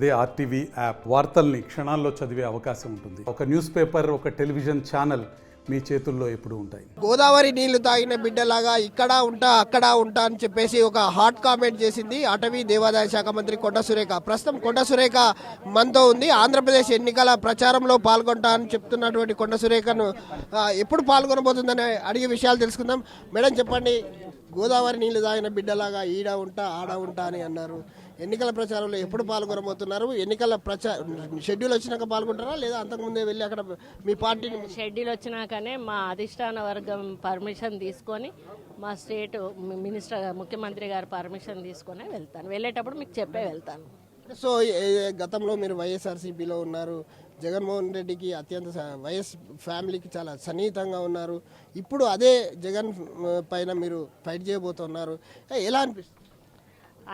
అదే RTV app వార్తల్ని క్షణాల్లో చదివే అవకాశం ఉంటుంది. ఒక న్యూస్ పేపర్ ఒక టెలివిజన్ ఛానల్ మీ చేతుల్లో ఎప్పుడు ఉంటాయి. గోదావరి నీళ్ళు తాగిన బిడ్డలాగా ఇక్కడ ఉంటా అక్కడ ఉంటా అని చెప్పేసి ఒక హాట్ కామెంట్ చేసింది అటవీ దేవాదాయ శాఖ మంత్రి కొండ సురేఖ. ప్రస్తుతం కొండ సురేఖ మనతో ఉంది. ఆంధ్రప్రదేశ్ ఎన్నికల ప్రచారంలో పాల్గొంటా అని చెప్తున్నటువంటి కొండ సురేఖను ఎప్పుడు పాల్గొనబోతుందని అడిగే విషయాలు తెలుసుకుందాం. మేడం చెప్పండి. గోదావరి నీళ్ళు తాగిన బిడ్డలాగా ఈడ ఉంటా ఆడ ఉంటా అని అన్నారు. ఎన్నికల ప్రచారంలో ఎప్పుడు పాల్గొనబోతున్నారు? ఎన్నికల ప్రచార షెడ్యూల్ వచ్చినాక పాల్గొంటారా? లేదా అంతకుముందే వెళ్ళి అక్కడ మీ పార్టీని షెడ్యూల్ వచ్చినాకనే మా అధిష్టాన వర్గం పర్మిషన్ తీసుకొని మా స్టేట్ మినిస్టర్ ముఖ్యమంత్రి గారు పర్మిషన్ తీసుకొని వెళ్తాను. వెళ్ళేటప్పుడు మీకు చెప్పే వెళ్తాను. సో గతంలో మీరు వైఎస్ఆర్సీపీలో ఉన్నారు. జగన్మోహన్ రెడ్డికి అత్యంత వయస్ వైఎస్ ఫ్యామిలీకి చాలా సన్నిహితంగా ఉన్నారు. ఇప్పుడు అదే జగన్ పైన మీరు ఫైట్ చేయబోతున్నారు. ఎలా అనిపిస్తుంది?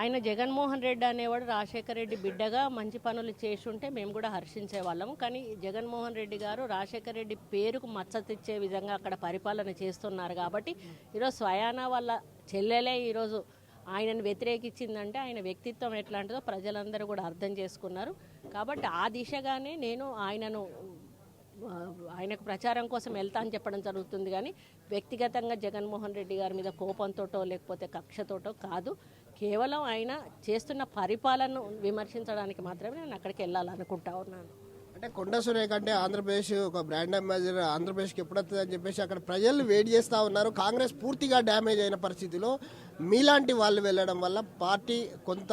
ఆయన జగన్మోహన్ రెడ్డి అనేవాడు రాజశేఖర రెడ్డి బిడ్డగా మంచి పనులు చేసుంటే మేము కూడా హర్షించేవాళ్ళము కానీ జగన్మోహన్ రెడ్డి గారు రాజశేఖర రెడ్డి పేరుకు మచ్చ తెచ్చే విధంగా అక్కడ పరిపాలన చేస్తున్నారు కాబట్టి ఈరోజు స్వయాన వాళ్ళ చెల్లెలే ఈరోజు ఆయనను వ్యతిరేకించిందంటే ఆయన వ్యక్తిత్వం ఎట్లాంటిదో ప్రజలందరూ కూడా అర్థం చేసుకున్నారు. కాబట్టి ఆ దిశగానే నేను ఆయనను ఆయనకు ప్రచారం కోసం వెళ్తా అని చెప్పడం జరుగుతుంది కానీ వ్యక్తిగతంగా జగన్మోహన్ రెడ్డి గారి మీద కోపంతోటో లేకపోతే కక్షతోటో కాదు. కేవలం ఆయన చేస్తున్న పరిపాలనను విమర్శించడానికి మాత్రమే నేను అక్కడికి వెళ్ళాలనుకుంటా ఉన్నాను. అంటే కొండ సురేఖ అంటే ఆంధ్రప్రదేశ్ ఒక బ్రాండ్ అంబాసిడర్ ఆంధ్రప్రదేశ్కి ఎప్పుడు వస్తుంది అని చెప్పేసి అక్కడ ప్రజలు వెయిట్ చేస్తూ ఉన్నారు. కాంగ్రెస్ పూర్తిగా డ్యామేజ్ అయిన పరిస్థితిలో మీలాంటి వాళ్ళు వెళ్ళడం వల్ల పార్టీ కొంత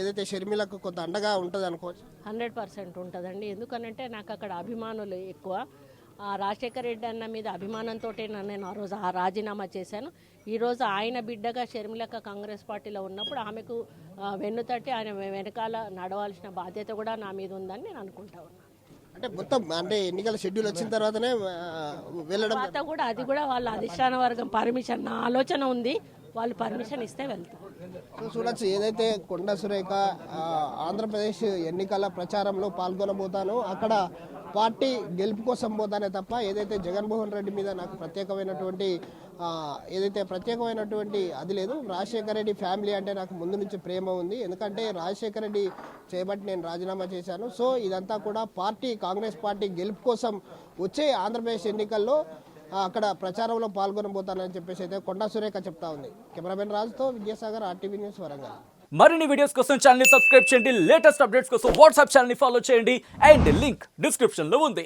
ఏదైతే షర్మిలకు కొంత అండగా ఉంటుంది అనుకోవచ్చు హండ్రెడ్ పర్సెంట్ ఉంటుందండి. ఎందుకనంటే నాకు అక్కడ అభిమానులు ఎక్కువ. రాజశేఖర రెడ్డి అన్న మీద అభిమానంతో నేను ఆ రోజు ఆ రాజీనామా చేశాను. ఈరోజు ఆయన బిడ్డగా షర్మిలక్క కాంగ్రెస్ పార్టీలో ఉన్నప్పుడు ఆమెకు ఆ, వెన్నుతట్టి ఆయన వెనకాల నడవాల్సిన బాధ్యత కూడా నా మీద ఉందని నేను అనుకుంటా ఉన్నాను అంటే మొత్తం అంటే ఎన్నికల షెడ్యూల్ వచ్చిన తర్వాతనే వెళ్ళడం కూడా అది కూడా వాళ్ళ అధిష్టాన వర్గం పర్మిషన్ నా ఆలోచన ఉంది. వాళ్ళు పర్మిషన్ ఇస్తే వెళ్తాం. సో చూడొచ్చు ఏదైతే కొండ సురేఖ ఆంధ్రప్రదేశ్ ఎన్నికల ప్రచారంలో పాల్గొనబోతానో అక్కడ పార్టీ గెలుపు కోసం పోతానే తప్ప ఏదైతే జగన్మోహన్ రెడ్డి మీద నాకు ప్రత్యేకమైనటువంటి ఏదైతే ప్రత్యేకమైనటువంటి అది లేదు రాజశేఖర రెడ్డి ఫ్యామిలీ అంటే నాకు ముందు నుంచి ప్రేమ ఉంది. ఎందుకంటే రాజశేఖర రెడ్డి చేయబట్టి నేను రాజీనామా చేశాను. సో ఇదంతా కూడా పార్టీ కాంగ్రెస్ పార్టీ గెలుపు కోసం వచ్చే ఆంధ్రప్రదేశ్ ఎన్నికల్లో అక్కడ ప్రచారంలో పాల్గొనబోతానని చెప్పేసి అయితే కొండా సురేఖ చెప్తా ఉంది. కెమెరామెన్ రాజుతో విద్యాసాగర్ ఆర్టీవీ న్యూస్ వరంగల్. మరిన్ని వీడియోస్ కోసం ఛానల్ని సబ్స్క్రైబ్ చేయండి. లేటెస్ట్ అప్డేట్స్ కోసం వాట్సాప్ ఛానల్ని ఫాలో చేయండి. అండ్ లింక్ డిస్క్రిప్షన్లో ఉంది.